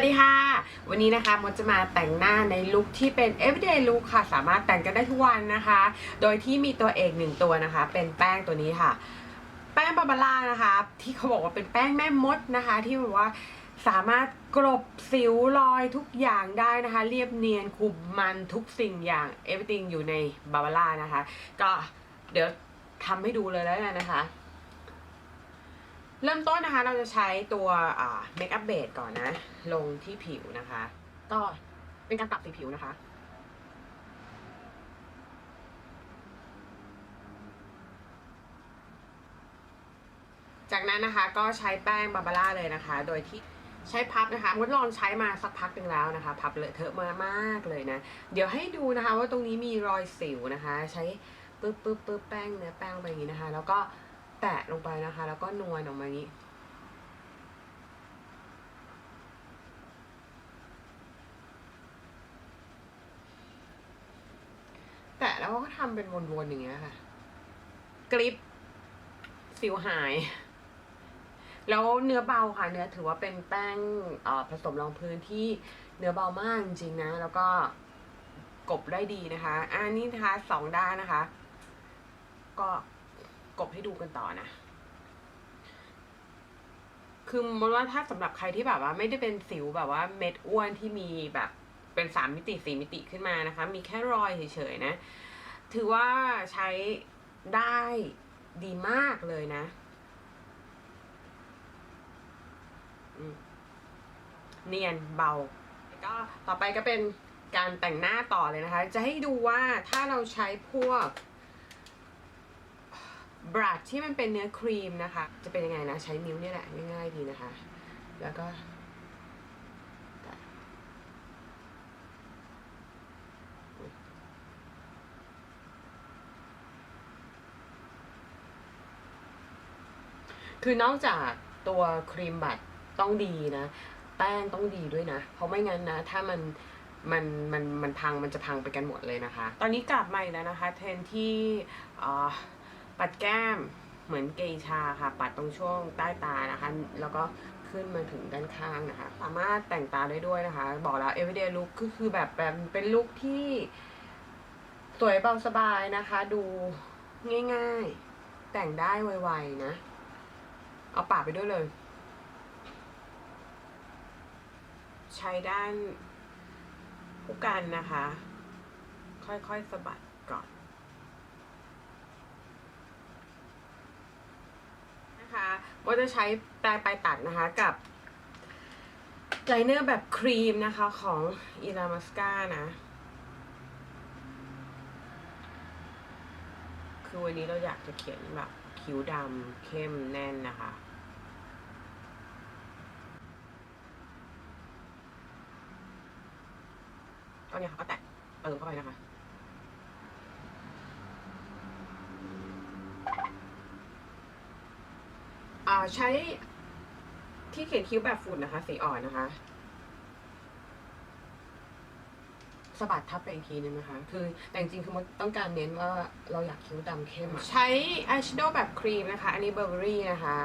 วัสดีค่ะ วันนี้นะคะมดจะมาแต่งหน้าในลุคที่เป็น everyday look ค่ะ สามารถแต่งกันได้ทุกวันนะคะ โดยที่มีตัวเอกหนึ่งตัวนะคะ เป็นแป้งตัวนี้ค่ะ แป้งบาบาร่านะคะ ที่เขาบอกว่าเป็นแป้งแม่มดนะคะ ที่แบบว่าสามารถกลบสิวรอยทุกอย่างได้นะคะ เรียบเนียนคุมมันทุกสิ่งอย่าง everything อยู่ในบาบาร่านะคะ ก็เดี๋ยวทำให้ดูเลยแล้วกันนะคะ เริ่มต้นนะคะเราจะใช้ตัวเมคอัพเบสก่อนนะ ลงที่ผิวนะคะ ก็เป็นการปรับสีผิวนะคะ จากนั้นนะคะก็ใช้แป้งบาบาร่าเลยนะคะ โดยที่ใช้พับนะคะมดลองใช้มาสักพักหนึ่งแล้วนะคะ พับเลอะเทอะมามากเลยนะ เดี๋ยวให้ดูนะคะว่าตรงนี้มีรอยสิวนะคะ ใช้ปึ๊บปึ๊บปึ๊บแป้งเนื้อแป้งลงไปอย่างนี้นะคะ แล้วก็ แตะลงไปนะคะ แล้วก็นวลออกมาอย่างนี้ แตะแล้วก็ทำเป็นวนๆอย่างเงี้ยค่ะ กริปสิวหาย แล้วเนื้อเบาค่ะ เนื้อถือว่าเป็นแป้งผสมรองพื้นที่เนื้อเบามากจริงๆนะ แล้วก็กบได้ดีนะคะ อันนี้นะคะสองด้านนะคะ ก็ กบให้ดูกันต่อนะ คือมองว่าถ้าสำหรับใครที่แบบว่า ไม่ได้เป็นสิวแบบว่าเม็ดอ้วนที่มีแบบเป็นสามมิติสี่มิติขึ้นมานะคะ มีแค่รอยเฉยๆนะ ถือว่าใช้ได้ดีมากเลยนะเนียนเบา ก็ต่อไปก็เป็นการแต่งหน้าต่อเลยนะคะ จะให้ดูว่าถ้าเราใช้พวก บรัชที่มันเป็นเนื้อครีมนะคะ จะเป็นยังไงนะ ใช้นิ้วเนี่ยแหละ ง่ายๆดีนะคะ แล้วก็คือนอกจากตัวครีมบัตต้องดีนะ แป้งต้องดีด้วยนะ เพราะไม่งั้นนะ ถ้ามันมันมันมันพังมันจะพังไปกันหมดเลยนะคะ ตอนนี้กลับมาอีกแล้วนะคะ เทรนที่อ่อ ปัดแก้มเหมือนเกชาค่ะ ปัดตรงช่วงใต้ตานะคะ แล้วก็ขึ้นมาถึงด้านข้างนะคะ สามารถแต่งตาได้ด้วยนะคะ บอกแล้ว everyday look ก็คือแบบแบบเป็นลุคที่สวยเบาสบายนะคะ ดูง่ายๆ แต่งได้ไวๆนะ เอาปากไปด้วยเลย ใช้ด้านผู้กันนะคะ ค่อยๆสะบัดก่อน นะคะว่าจะใช้แปรงไปลายตัดนะคะกับไลเนอร์แบบครีมนะคะของอีลามัสกานะคือวันนี้เราอยากจะเขียนแบบคิ้วดำเข้มแน่นนะคะ ก็เนี่ยค่ะก็แตะเติมเข้าไปนะคะ อ่า ใช้ที่เขียนคิ้วแบบฝุ่นนะคะ สีอ่อนนะคะสะบัดทับไปอีกทีนึงนะคะ คือแต่จริงๆคือมันต้องการเน้นว่าเราอยากคิ้วดำเข้มใช้อายแชโดว์แบบครีมนะคะ อันนี้เบอร์เบอรี่นะคะ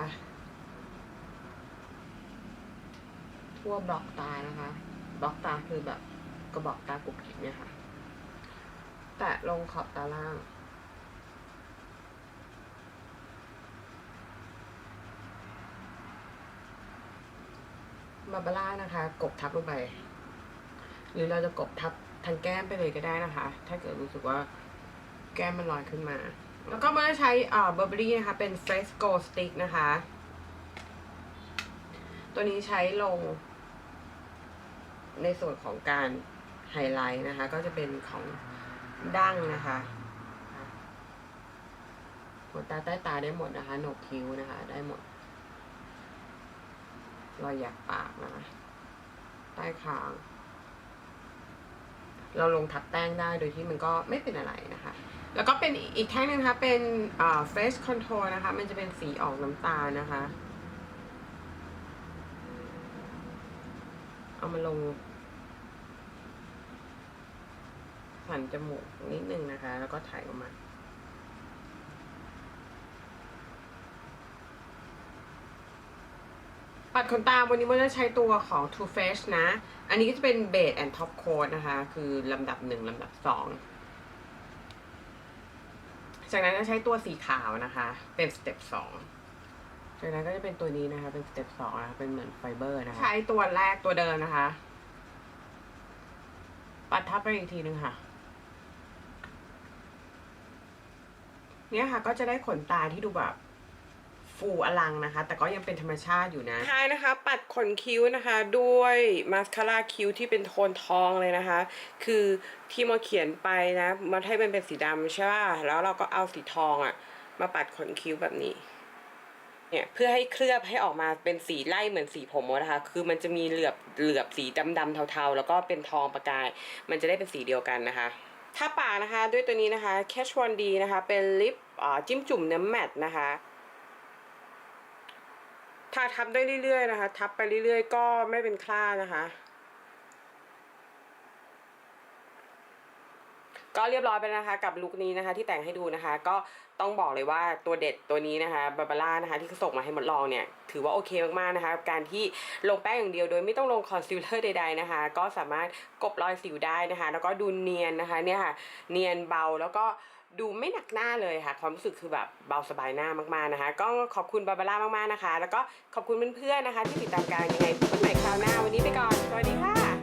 ทั่วบล็อกตานะคะ บล็อกตาคือแบบกระบอกตากุบกิบเนี่ยค่ะ แตะลงขอบตาล่าง บาบาร่านะคะ กบทับลงไป หรือเราจะกบทับทางแก้มไปเลยก็ได้นะคะ ถ้าเกิดรู้สึกว่าแก้มมันลอยขึ้นมา แล้วก็มาใช้อ่าเบอร์เบอรี่นะคะ เป็น Fresh Gold Stick นะคะ ตัวนี้ใช้ลง ในส่วนของการไฮไลท์นะคะ ก็จะเป็นของดั้งนะคะขนตาใต้ตาได้หมดนะคะ หนกคิ้วนะคะ ได้หมด รอยหยักปากนะใต้คาง เราลงทับแป้งได้โดยที่มันก็ไม่เป็นอะไรนะคะ แล้วก็เป็นอีกแท่งนึงนะคะ เป็นอ่า face control นะคะ มันจะเป็นสีออกน้ำตาลนะคะ เอามาลงสันจมูกนิดนึงนะคะ แล้วก็ถ่ายออกมา ปัดขนตาวันนี้มันจะใช้ตัวของ Too Faced นะ อันนี้ก็จะเป็น Base and Top Coat นะคะ คือลำดับหนึ่งลำดับสองจากนั้นจะใช้ตัวสีขาวนะคะ เป็นสเต็ปสองจากนั้นก็จะเป็นตัวนี้นะคะ เป็นสเต็ปสองนะคะเป็นเหมือนไฟเบอร์นะคะ ใช้ตัวแรกตัวเดิมนะคะ ปัดทับไปอีกทีนึงค่ะ เนี่ยค่ะก็จะได้ขนตาที่ดูแบบ ฟูอลังนะคะ แต่ก็ยังเป็นธรรมชาติอยู่นะ ท้ายนะคะ ปัดขนคิ้วนะคะ ด้วยมาสคาร่าคิ้วที่เป็นโทนทองเลยนะคะ คือที่มาเขียนไปนะมาให้มันเป็นสีดำใช่ป่ะแล้วเราก็เอาสีทองอะมาปัดขนคิ้วแบบนี้เนี่ยเพื่อให้เคลือบให้ออกมาเป็นสีไล่เหมือนสีผมนะคะ คือมันจะมีเหลือบเหลือบสีดำๆเทาๆ แล้วก็เป็นทองประกาย มันจะได้เป็นสีเดียวกันนะคะถ้าปากนะคะด้วยตัวนี้นะคะ Catch One D นะคะ เป็นลิปอ่าจิ้มจุ่มเนื้อแมตนะคะ ถ้าทับได้เรื่อยๆนะคะ ทับไปเรื่อยๆ ก็ไม่เป็นครานะคะ ก็เรียบร้อยไปนะคะ กับลุคนี้นะคะ ที่แต่งให้ดูนะคะ ก็ต้องบอกเลยว่าตัวเด็ดตัวนี้นะคะบาบาร่านะคะ ที่ส่งมาให้หมดลองเนี่ย ถือว่าโอเคมากๆนะคะ การที่ลงแป้งอย่างเดียวโดยไม่ต้องลงคอนซีลเลอร์ใดๆนะคะ ก็สามารถกบรอยสิวได้นะคะ แล้วก็ดูเนียนนะคะ เนี่ยค่ะ เนียนเบาแล้วก็ ดูไม่หนักหน้าเลยค่ะ ความรู้สึกคือแบบเบาสบายหน้ามากๆนะคะ ก็ขอบคุณบาบาร่ามากๆนะคะ แล้วก็ขอบคุณเพื่อนๆนะคะ ที่ติดตามการยังไงพบกันใหม่คราวหน้าวันนี้ไปก่อนสวัสดีค่ะ